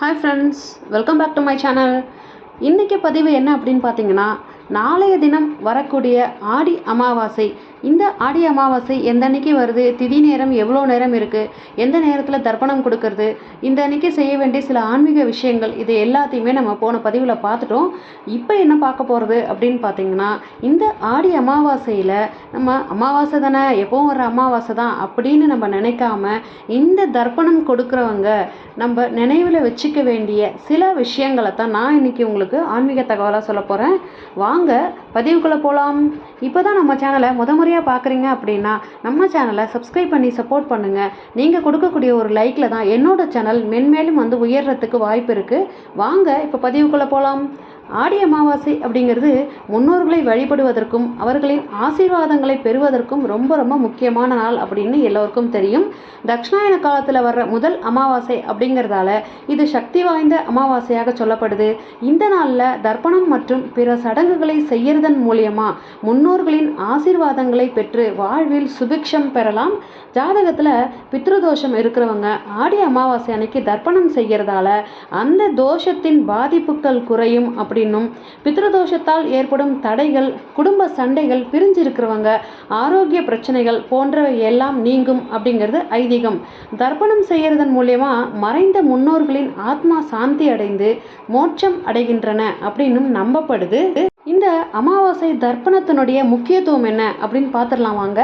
Hi friends welcome back to my channel இன்றைக்கி பதிவு என்ன அப்படின்னு பார்த்தீங்கன்னா நாளைய தினம் வரக்கூடிய ஆடி அமாவாசை. இந்த ஆடி அமாவாசை எந்த அன்னைக்கு வருது? திதி நேரம் எவ்வளோ நேரம் இருக்குது எந்த நேரத்தில் தர்ப்பணம் கொடுக்கறது? இந்த அன்னைக்கு செய்ய வேண்டிய சில ஆன்மீக விஷயங்கள் இது எல்லாத்தையுமே நம்ம போன பதிவில் பார்த்துட்டோம். இப்போ என்ன பார்க்க போகிறது அப்படின்னு பார்த்தீங்கன்னா இந்த ஆடி அமாவாசையில் நம்ம அமாவாசை தானே எப்போவும் வர அமாவாசை தான் அப்படின்னு நம்ம நினைக்காம இந்த தர்ப்பணம் கொடுக்குறவங்க நம்ம நினைவில் வச்சுக்க வேண்டிய சில விஷயங்களை தான் நான் இன்றைக்கி உங்களுக்கு ஆன்மீக தகவலாக சொல்ல போகிறேன் வாங்க வாங்க பதிவுக்குள்ளே போகலாம் இப்போ தான் நம்ம சேனலை முத முறையாக பார்க்குறீங்க அப்படின்னா நம்ம சேனலை சப்ஸ்கிரைப் பண்ணி சப்போர்ட் பண்ணுங்கள் நீங்கள் கொடுக்கக்கூடிய ஒரு லைக்கில் தான் என்னோடய சேனல் மென்மேலும் வந்து உயர்றதுக்கு வாய்ப்பு இருக்குது வாங்க இப்போ பதிவுக்குள்ளே போகலாம் ஆடி அமாவாசை அப்படிங்கிறது முன்னோர்களை வழிபடுவதற்கும் அவர்களின் ஆசீர்வாதங்களை பெறுவதற்கும் ரொம்ப ரொம்ப முக்கியமான நாள் அப்படின்னு எல்லோருக்கும் தெரியும். தக்ஷணாயன காலத்தில் வர்ற முதல் அமாவாசை அப்படிங்கிறதால இது சக்தி வாய்ந்த அமாவாசையாக சொல்லப்படுது. இந்த நாளில் தர்ப்பணம் மற்றும் பிற சடங்குகளை செய்யறதன் மூலியமா முன்னோர்களின் ஆசீர்வாதங்களை பெற்று வாழ்வில் சுபிக்ஷம் பெறலாம். ஜாதகத்தில் பித்ருதோஷம் இருக்கிறவங்க ஆடி அமாவாசை அன்னைக்கு தர்ப்பணம் செய்யறதால அந்த தோஷத்தின் பாதிப்புகள் குறையும் அப்படி அப்படின்னும். பித்ருதோஷத்தால் ஏற்படும் தடைகள் குடும்ப சண்டைகள் பிரிஞ்சிருக்கிறவங்க ஆரோக்கிய பிரச்சனைகள் போன்றவை எல்லாம் நீங்கும் அப்படிங்கிறது ஐதீகம். தர்ப்பணம் செய்யறதன் மூலயமா மறைந்த முன்னோர்களின் ஆத்மா சாந்தி அடைந்து மோட்சம் அடைகின்றன அப்படின்னும் நம்பப்படுது. இந்த அமாவாசை தர்ப்பணத்தினுடைய முக்கியத்துவம் என்ன அப்படின்னு பார்த்துடலாம் வாங்க.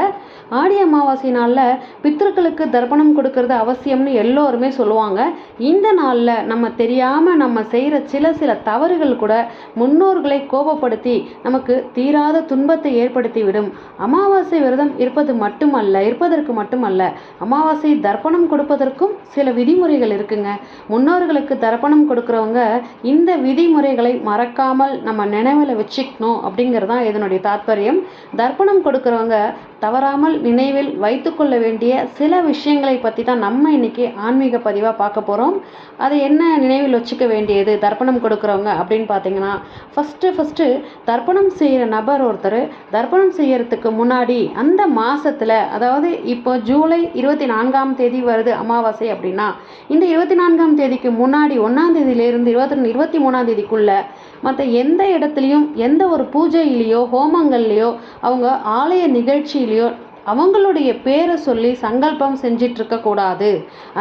ஆடி அமாவாசை நாளில் பித்திருக்களுக்கு தர்ப்பணம் கொடுக்கறது அவசியம்னு எல்லோருமே சொல்லுவாங்க. இந்த நாளில் நம்ம தெரியாமல் நம்ம செய்கிற சில சில தவறுகள் கூட முன்னோர்களை கோபப்படுத்தி நமக்கு தீராத துன்பத்தை ஏற்படுத்தி விடும் அமாவாசை விரதம் இருப்பது மட்டுமல்ல இருப்பதற்கு மட்டுமல்ல அமாவாசை தர்ப்பணம் கொடுப்பதற்கும் சில விதிமுறைகள் இருக்குங்க. முன்னோர்களுக்கு தர்ப்பணம் கொடுக்குறவங்க இந்த விதிமுறைகளை மறக்காமல் நம்ம நினைவில் வச்சுக்கணும் அப்படிங்கிறது தான் இதனுடைய தாற்பயம் தர்ப்பணம் கொடுக்குறவங்க தவறாமல் நினைவில் வைத்துக்கொள்ள வேண்டிய சில விஷயங்களை பற்றி தான் நம்ம இன்றைக்கி ஆன்மீக பதிவாக பார்க்க போகிறோம் அது என்ன நினைவில் வச்சுக்க வேண்டியது? தர்ப்பணம் கொடுக்குறவங்க அப்படின்னு பார்த்தீங்கன்னா ஃபஸ்ட்டு ஃபஸ்ட்டு தர்ப்பணம் செய்கிற நபர் ஒருத்தர் தர்ப்பணம் செய்கிறதுக்கு முன்னாடி அந்த மாதத்தில் அதாவது இப்போ ஜூலை இருபத்தி நான்காம் தேதி வருது அமாவாசை அப்படின்னா இந்த இருபத்தி நான்காம் தேதிக்கு முன்னாடி ஒன்றாம் தேதியிலேருந்து இருபத்தி இருபத்தி மூணாம் தேதிக்குள்ளே மற்ற எந்த இடத்துலையும் எந்த ஒரு பூஜையிலையோ ஹோமங்கள்லேயோ அவங்க ஆலய நிகழ்ச்சி நிகழ்ச்சியிலையோ அவங்களுடைய பேரை சொல்லி சங்கல்பம் செஞ்சிட்ருக்கக்கூடாது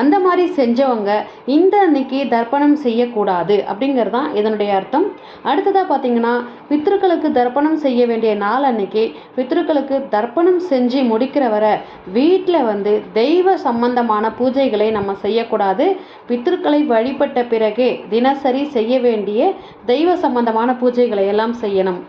அந்த மாதிரி செஞ்சவங்க இந்த அன்னைக்கு தர்ப்பணம் செய்யக்கூடாது அப்படிங்கிறது தான் இதனுடைய அர்த்தம். அடுத்ததாக பார்த்தீங்கன்னா பித்ருக்களுக்கு தர்ப்பணம் செய்ய வேண்டிய நாள் அன்னைக்கு பித்ருக்களுக்கு தர்ப்பணம் செஞ்சு முடிக்கிற வரை வீட்டில் வந்து தெய்வ சம்பந்தமான பூஜைகளை நம்ம செய்யக்கூடாது. பித்ருக்களை வழிபட்ட பிறகே தினசரி செய்ய வேண்டிய தெய்வ சம்பந்தமான பூஜைகளை எல்லாம் செய்யணும்.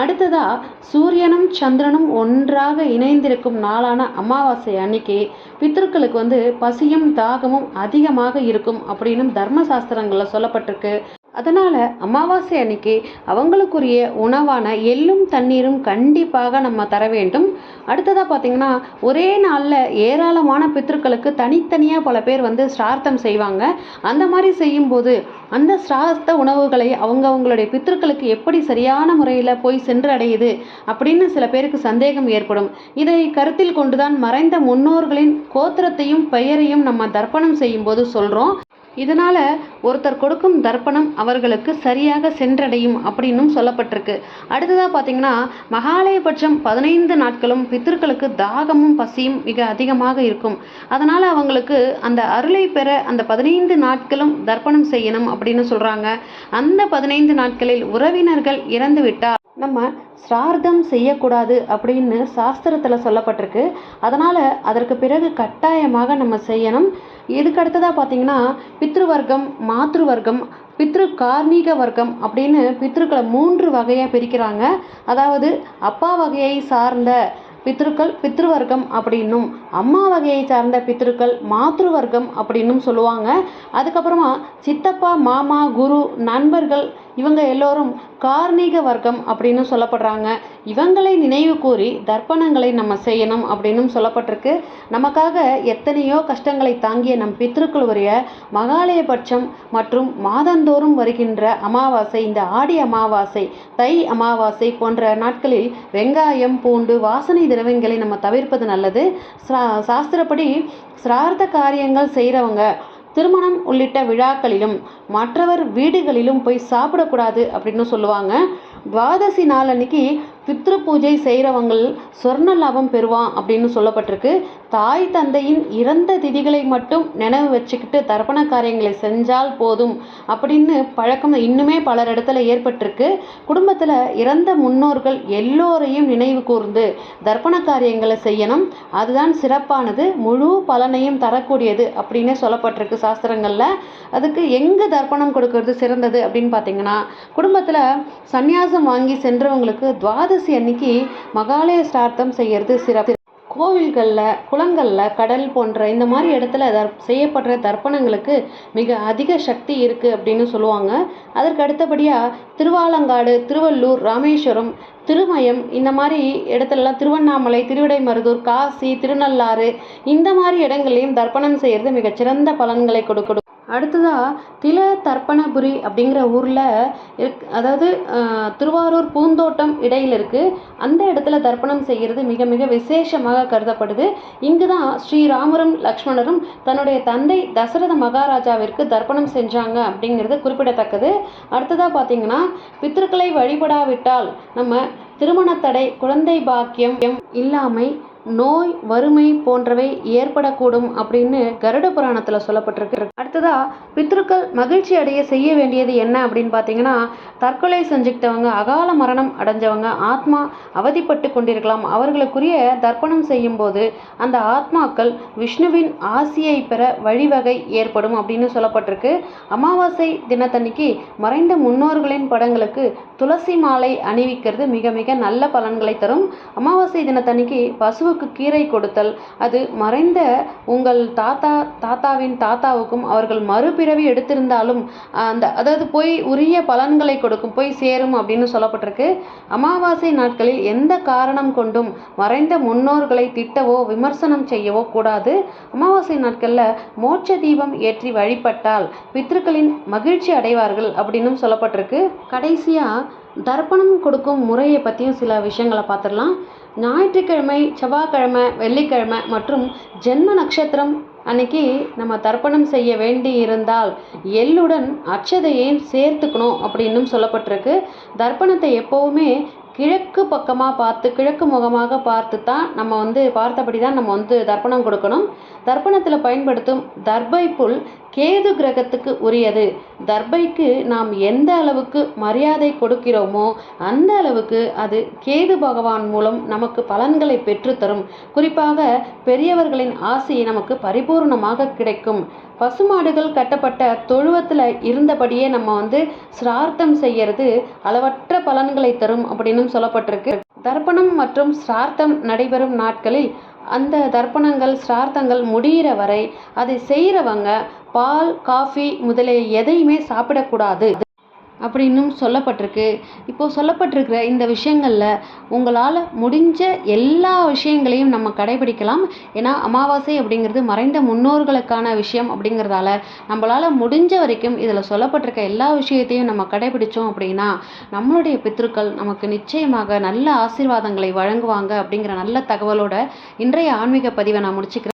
அடுத்ததா சூரியனும் சந்திரனும் ஒன்றாக இணைந்திருக்கும் நாளான அமாவாசை அன்னைக்கு பித்ருக்களுக்கு வந்து பசியும் தாகமும் அதிகமாக இருக்கும் அப்படின்னும் தர்மசாஸ்திரங்களில் சொல்லப்பட்டிருக்கு. அதனால் அமாவாசை அன்னைக்கு அவங்களுக்குரிய உணவான எள்ளும் தண்ணீரும் கண்டிப்பாக நம்ம தர வேண்டும். அடுத்ததாக பார்த்திங்கன்னா ஒரே நாளில் ஏராளமான பித்ருக்களுக்கு தனித்தனியாக பல பேர் வந்து சிரார்த்தம் செய்வாங்க. அந்த மாதிரி செய்யும்போது அந்த சிரார்த்த உணவுகளை அவங்க அவங்களுடைய பித்ருக்களுக்கு எப்படி சரியான முறையில் போய் சென்றடையுது அப்படின்னு சில பேருக்கு சந்தேகம் ஏற்படும். இதை கருத்தில் கொண்டுதான் மறைந்த முன்னோர்களின் கோத்திரத்தையும் பெயரையும் நம்ம தர்ப்பணம் செய்யும்போது சொல்கிறோம் இதனால் ஒருத்தர் கொடுக்கும் தர்ப்பணம் அவர்களுக்கு சரியாக சென்றடையும் அப்படின்னும் சொல்லப்பட்டிருக்கு. அடுத்ததாக பார்த்தீங்கன்னா மகாலயபட்சம் பதினைந்து நாட்களும் பித்திருக்களுக்கு தாகமும் பசியும் மிக அதிகமாக இருக்கும். அதனால் அவங்களுக்கு அந்த அருளை பெற அந்த பதினைந்து நாட்களும் தர்ப்பணம் செய்யணும் அப்படின்னு சொல்கிறாங்க அந்த பதினைந்து நாட்களில் உறவினர்கள் இறந்துவிட்டால் நம்ம சிரார்த்தம் செய்யக்கூடாது அப்படின்னு சாஸ்திரத்தில் சொல்லப்பட்டிருக்கு. அதனால் அதற்கு பிறகு கட்டாயமாக நம்ம செய்யணும். இதுக்கு அடுத்ததாக பார்த்தீங்கன்னா பித்ருவர்க்கம் மாத்ருவர்க்கம் பித்ரு கார்மீக வர்க்கம் அப்படின்னு பித்ருக்களை மூன்று வகையாக பிரிக்கிறாங்க. அதாவது அப்பா வகையை சார்ந்த பித்ருக்கள் பித்ருவர்க்கம் அப்படின்னும் அம்மா வகையை சார்ந்த பித்ருக்கள் மாத்ருவர்க்கம் அப்படின்னும் சொல்லுவாங்க. அதுக்கப்புறமா சித்தப்பா மாமா குரு நண்பர்கள் இவங்க எல்லோரும் கார்மீக வர்க்கம் அப்படின்னு சொல்லப்படுறாங்க. இவங்களை நினைவு கூறி தர்ப்பணங்களை நம்ம செய்யணும் அப்படின்னும் சொல்லப்பட்டிருக்கு. நமக்காக எத்தனையோ கஷ்டங்களை தாங்கிய நம் பித்ருக்கள் உரிய மகாலயபட்சம் மற்றும் மாதந்தோறும் வருகின்ற அமாவாசை இந்த ஆடி அமாவாசை தை அமாவாசை போன்ற நாட்களில் வெங்காயம் பூண்டு வாசனை திரவியங்களை நம்ம தவிர்ப்பது நல்லது. சா- சாஸ்திரப்படி சிரார்த்த காரியங்கள் செய்கிறவங்க திருமணம் உள்ளிட்ட விழாக்களிலும் மற்றவர் வீடுகளிலும் போய் சாப்பிடக்கூடாது அப்படின்னு சொல்லுவாங்க. துவாதசி நாள் அன்னைக்கு பித்ரு பூஜை செய்கிறவங்கள் சொர்ண லாபம் பெறுவான் அப்படின்னு சொல்லப்பட்டிருக்கு. தாய் தந்தையின் இறந்த திதிகளை மட்டும் நினைவு வச்சுக்கிட்டு தர்ப்பண காரியங்களை செஞ்சால் போதும் அப்படின்னு பழக்கம் இன்னுமே பலர் இடத்துல ஏற்பட்டிருக்கு. குடும்பத்தில் இறந்த முன்னோர்கள் எல்லோரையும் நினைவு கூர்ந்து தர்ப்பண காரியங்களை செய்யணும். அதுதான் சிறப்பானது. முழு பலனையும் தரக்கூடியது அப்படின்னு சொல்லப்பட்டிருக்கு சாஸ்திரங்களில். அதுக்கு எங்கே தர்ப்பணம் கொடுக்கறது சிறந்தது அப்படின்னு பார்த்தீங்கன்னா குடும்பத்தில் சன்னியாசம் வாங்கி சென்றவங்களுக்கு துவாதசி அன்னைக்கு மகாலய ஸ்டார்த்தம் செய்யறது சிறப்பு. கோவில்களில் குளங்களில் கடல் போன்ற இந்த மாதிரி இடத்துல தர் செய்யப்படுற தர்ப்பணங்களுக்கு மிக அதிக சக்தி இருக்குது அப்படின்னு சொல்லுவாங்க. அதற்கு அடுத்தபடியாக திருவாலங்காடு திருவள்ளூர் ராமேஸ்வரம் திருமயம் இந்த மாதிரி இடத்துலலாம் திருவண்ணாமலை திருவிடைமருதூர் காசி திருநள்ளாறு இந்த மாதிரி இடங்களையும் தர்ப்பணம் செய்கிறது மிகச்சிறந்த பலன்களை கொடுக்கணும் அடுத்ததாக தில தர்ப்பணபுரி அப்படிங்கிற ஊரில் இருக் அதாவது திருவாரூர் பூந்தோட்டம் இடையில் இருக்குது அந்த இடத்துல தர்ப்பணம் செய்கிறது மிக மிக விசேஷமாக கருதப்படுது. இங்கு தான் ஸ்ரீராமரும் லக்ஷ்மணரும் தன்னுடைய தந்தை தசரத மகாராஜாவிற்கு தர்ப்பணம் செஞ்சாங்க அப்படிங்கிறது குறிப்பிடத்தக்கது. அடுத்ததாக பார்த்தீங்கன்னா பித்ருக்களை வழிபடாவிட்டால் நம்ம திருமணத்தடை குழந்தை பாக்கியம் இல்லாமை நோய் வறுமை போன்றவை ஏற்படக்கூடும் அப்படின்னு கருட புராணத்தில் சொல்லப்பட்டிருக்கு. அடுத்ததா பித்ருக்கள் மகிழ்ச்சி அடைய செய்ய வேண்டியது என்ன அப்படின்னு பார்த்தீங்கன்னா தற்கொலை செஞ்சுக்கிட்டவங்க அகால மரணம் அடைஞ்சவங்க ஆத்மா அவதிப்பட்டு கொண்டிருக்கலாம். அவர்களுக்குரிய தர்ப்பணம் செய்யும்போது அந்த ஆத்மாக்கள் விஷ்ணுவின் ஆசியை பெற வழிவகை ஏற்படும் அப்படின்னு சொல்லப்பட்டிருக்கு. அமாவாசை தினத்தன்னைக்கு மறைந்த முன்னோர்களின் படங்களுக்கு துளசி மாலை அணிவிக்கிறது மிக மிக நல்ல பலன்களை தரும். அமாவாசை தினத்தன்னைக்கு பசுவுக்கு கீரை கொடுத்தல். அது மறைந்த உங்கள் தாத்தா தாத்தாவின் தாத்தாவுக்கும் அவர்கள் மறுபிறவி எடுத்திருந்தாலும் அந்த அதாவது போய் உரிய பலன்களை கொடுக்கும் போய் சேரும் அப்படின்னு சொல்லப்பட்டிருக்கு. அமாவாசை நாட்களில் எந்த காரணம் கொண்டும் மறைந்த முன்னோர்களை திட்டவோ விமர்சனம் செய்யவோ கூடாது. அமாவாசை நாட்களில் மோட்ச தீபம் ஏற்றி வழிபட்டால் பித்ருக்களின் மகிழ்ச்சி அடைவார்கள் அப்படின்னும் சொல்லப்பட்டிருக்கு. கடைசியாக தர்ப்பணம் கொடுக்கும் முறையை பற்றியும் சில விஷயங்களை பார்த்துடலாம். ஞாயிற்றுக்கிழமை செவ்வாய்க்கிழமை வெள்ளிக்கிழமை மற்றும் ஜென்ம நட்சத்திரம் அன்னைக்கு நம்ம தர்ப்பணம் செய்ய வேண்டி இருந்தால் எள்ளுடன் அச்சதையும் சேர்த்துக்கணும் அப்படின்னும் சொல்லப்பட்டிருக்கு. தர்ப்பணத்தை எப்போவுமே கிழக்கு பக்கமாக பார்த்து கிழக்கு முகமாக பார்த்து தான் நம்ம வந்து பார்த்தபடி தான் நம்ம வந்து தர்ப்பணம் கொடுக்கணும். தர்ப்பணத்தில் பயன்படுத்தும் தர்பை புல் கேது கிரகத்துக்கு உரியது. தர்பைக்கு நாம் எந்த அளவுக்கு மரியாதை கொடுக்கிறோமோ அந்த அளவுக்கு அது கேது பகவான் மூலம் நமக்கு பலன்களை பெற்றுத்தரும் குறிப்பாக பெரியவர்களின் ஆசி நமக்கு பரிபூர்ணமாக கிடைக்கும். பசுமாடுகள் கட்டப்பட்ட தொழுவத்தில் இருந்தபடியே நம்ம வந்து சிரார்த்தம் செய்யறது அளவற்ற பலன்களை தரும் அப்படின்னும் சொல்லப்பட்டிருக்கு. தர்ப்பணம் மற்றும் சிரார்த்தம் நடைபெறும் நாட்களில் அந்த தர்ப்பணங்கள் சிரார்த்தங்கள் முடிகிற வரை அதை செய்கிறவங்க பால் காஃபி முதலிய எதையுமே சாப்பிடக்கூடாது. அப்படின்னும் சொல்லப்பட்டிருக்கு. இப்போது சொல்லப்பட்டிருக்கிற இந்த விஷயங்களில் உங்களால் முடிஞ்ச எல்லா விஷயங்களையும் நம்ம கடைபிடிக்கலாம். ஏன்னா அமாவாசை அப்படிங்கிறது மறைந்த முன்னோர்களுக்கான விஷயம் அப்படிங்கிறதால நம்மளால் முடிஞ்ச வரைக்கும் இதில் சொல்லப்பட்டிருக்க எல்லா விஷயத்தையும் நம்ம கடைபிடித்தோம் அப்படின்னா நம்மளுடைய பித்ருக்கள் நமக்கு நிச்சயமாக நல்ல ஆசீர்வாதங்களை வழங்குவாங்க அப்படிங்கிற நல்ல தகவலோட இன்றைய ஆன்மீக பதிவை நான் முடிச்சுக்கிறேன்.